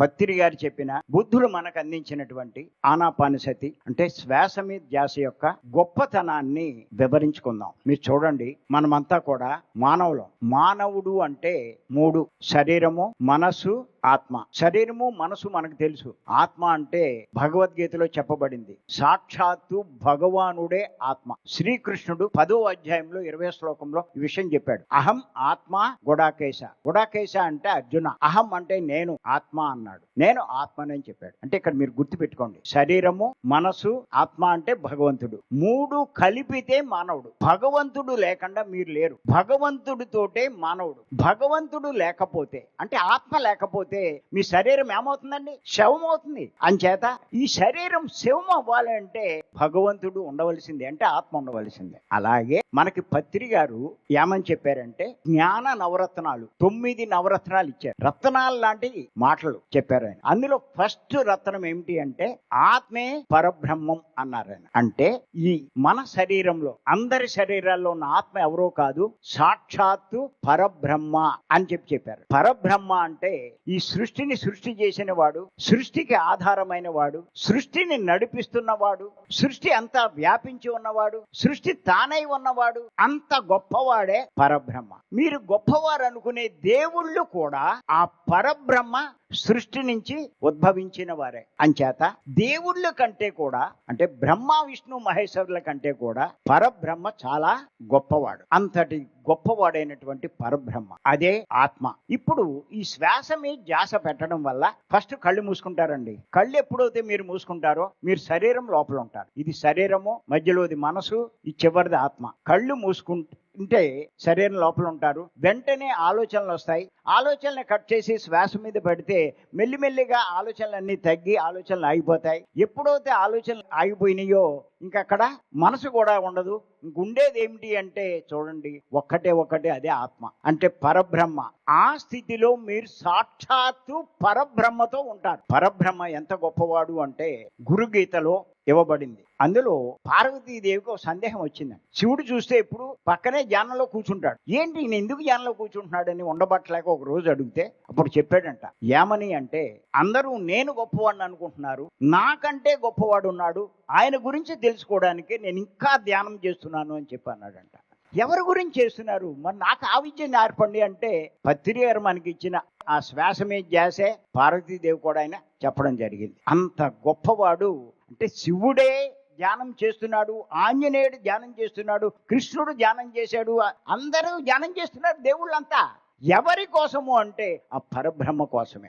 పత్రి గారు చెప్పిన బుద్ధుడు మనకు అందించినటువంటి ఆనాపానుసతి అంటే శ్వాస మీద ధ్యాస యొక్క గొప్పతనాన్ని వివరించుకుందాం. మీరు చూడండి మనమంతా కూడా మానవులు. మానవుడు అంటే మూడు. శరీరము మనసు ఆత్మ. శరీరము మనసు మనకు తెలుసు. ఆత్మ అంటే భగవద్గీతలో చెప్పబడింది. సాక్షాత్తు భగవానుడే ఆత్మ. శ్రీకృష్ణుడు పదో అధ్యాయంలో ఇరవై శ్లోకంలో ఈ విషయం చెప్పాడు. అహం ఆత్మ గుడాకేశ. గుడాకేశ అంటే అర్జున. అహం అంటే నేను ఆత్మ అన్నాడు. నేను ఆత్మని చెప్పాడు. అంటే ఇక్కడ మీరు గుర్తు పెట్టుకోండి శరీరము మనసు ఆత్మ అంటే భగవంతుడు. మూడు కలిపితే మానవుడు. భగవంతుడు లేకుండా మీరు లేరు. భగవంతుడితోటే మానవుడు. భగవంతుడు లేకపోతే అంటే ఆత్మ లేకపోతే మీ శరీరం ఏమవుతుందండి? శవం అవుతుంది అంచేత ఈ శరీరం శవం అవ్వాలంటే భగవంతుడు ఉండవలసిందే అంటే ఆత్మ ఉండవలసిందే. అలాగే మనకి పత్రి గారు ఏమని చెప్పారంటే జ్ఞాన నవరత్నాలు తొమ్మిది నవరత్నాలు ఇచ్చారు. రత్నాలు లాంటి మాటలు చెప్పారు ఆయన. అందులో ఫస్ట్ రత్నం ఏమిటి అంటే ఆత్మే పరబ్రహ్మం అన్నారు ఆయన. అంటే ఈ మన శరీరంలో అందరి శరీరాల్లో ఉన్న ఆత్మ ఎవరో కాదు సాక్షాత్తు పరబ్రహ్మ అని చెప్పి చెప్పారు. పరబ్రహ్మ అంటే ఈ సృష్టిని సృష్టి చేసిన వాడు సృష్టికి ఆధారమైన వాడు సృష్టిని నడిపిస్తున్నవాడు సృష్టి అంతా వ్యాపించి ఉన్నవాడు సృష్టి తానై ఉన్నవాడు అంత గొప్పవాడే పరబ్రహ్మ. మీరు గొప్పవారు అనుకునే దేవుళ్ళు కూడా ఆ పరబ్రహ్మ సృష్టి నుంచి ఉద్భవించిన వారే. అంచేత దేవుళ్ళ కంటే కూడా అంటే బ్రహ్మ విష్ణు మహేశ్వరుల కంటే కూడా పరబ్రహ్మ చాలా గొప్పవాడు. అంతటి గొప్పవాడైనటువంటి పరబ్రహ్మ అదే ఆత్మ. ఇప్పుడు ఈ శ్వాస మీద ధ్యాస పెట్టడం వల్ల ఫస్ట్ కళ్ళు మూసుకుంటారండి. కళ్ళు ఎప్పుడైతే మీరు మూసుకుంటారో మీరు శరీరం లోపల ఉంటారు. ఇది శరీరము మధ్యలోది మనసు ఈ చివరిది ఆత్మ. కళ్ళు మూసుకుంటే ఉంటే శరీరం లోపల ఉంటారు. వెంటనే ఆలోచనలు వస్తాయి. ఆలోచనలు కట్ చేసి శ్వాస మీద పెడితే మెల్లిమెల్లిగా ఆలోచనలన్నీ తగ్గి ఆలోచనలు ఆగిపోతాయి. ఎప్పుడైతే ఆలోచనలు ఆగిపోయినాయో ఇంకక్కడ మనసు కూడా ఉండదు. ఇంకుండేది ఏమిటి అంటే చూడండి ఒక్కటే ఒక్కటే అదే ఆత్మ. అంటే పరబ్రహ్మ. ఆ స్థితిలో మీరు సాక్షాత్తు పరబ్రహ్మతో ఉంటారు. పరబ్రహ్మ ఎంత గొప్పవాడు అంటే గురుగీతలో ఇవ్వబడింది. అందులో పార్వతీదేవికి ఒక సందేహం వచ్చిందండి. శివుడు చూస్తే ఇప్పుడు పక్కనే జానంలో కూర్చుంటాడు. ఏంటి ఈయన ఎందుకు ధ్యానంలో కూర్చుంటున్నాడని ఉండబట్టలేక ఒక రోజు అడిగితే అప్పుడు చెప్పాడంట ఏమని అంటే అందరూ నేను గొప్పవాడిని అనుకుంటున్నారు. నాకంటే గొప్పవాడు ఉన్నాడు. ఆయన గురించి తెలుసుకోవడానికి నేను ఇంకా ధ్యానం చేస్తున్నాను అని చెప్పి అన్నాడంట. ఎవరి గురించి చేస్తున్నారు? మరి నాకు ఆ విద్య నేర్పండి అంటే పత్రి గారు మనకి ఇచ్చిన ఆ శ్వాసమే మీద చేసే పార్వతీదేవి కూడా ఆయన చెప్పడం జరిగింది. అంత గొప్పవాడు అంటే శివుడే ధ్యానం చేస్తున్నాడు ఆంజనేయుడు ధ్యానం చేస్తున్నాడు కృష్ణుడు ధ్యానం చేశాడు అందరూ ధ్యానం చేస్తున్నారు దేవుళ్ళంతా. ఎవరి కోసము అంటే ఆ పరబ్రహ్మ కోసమే.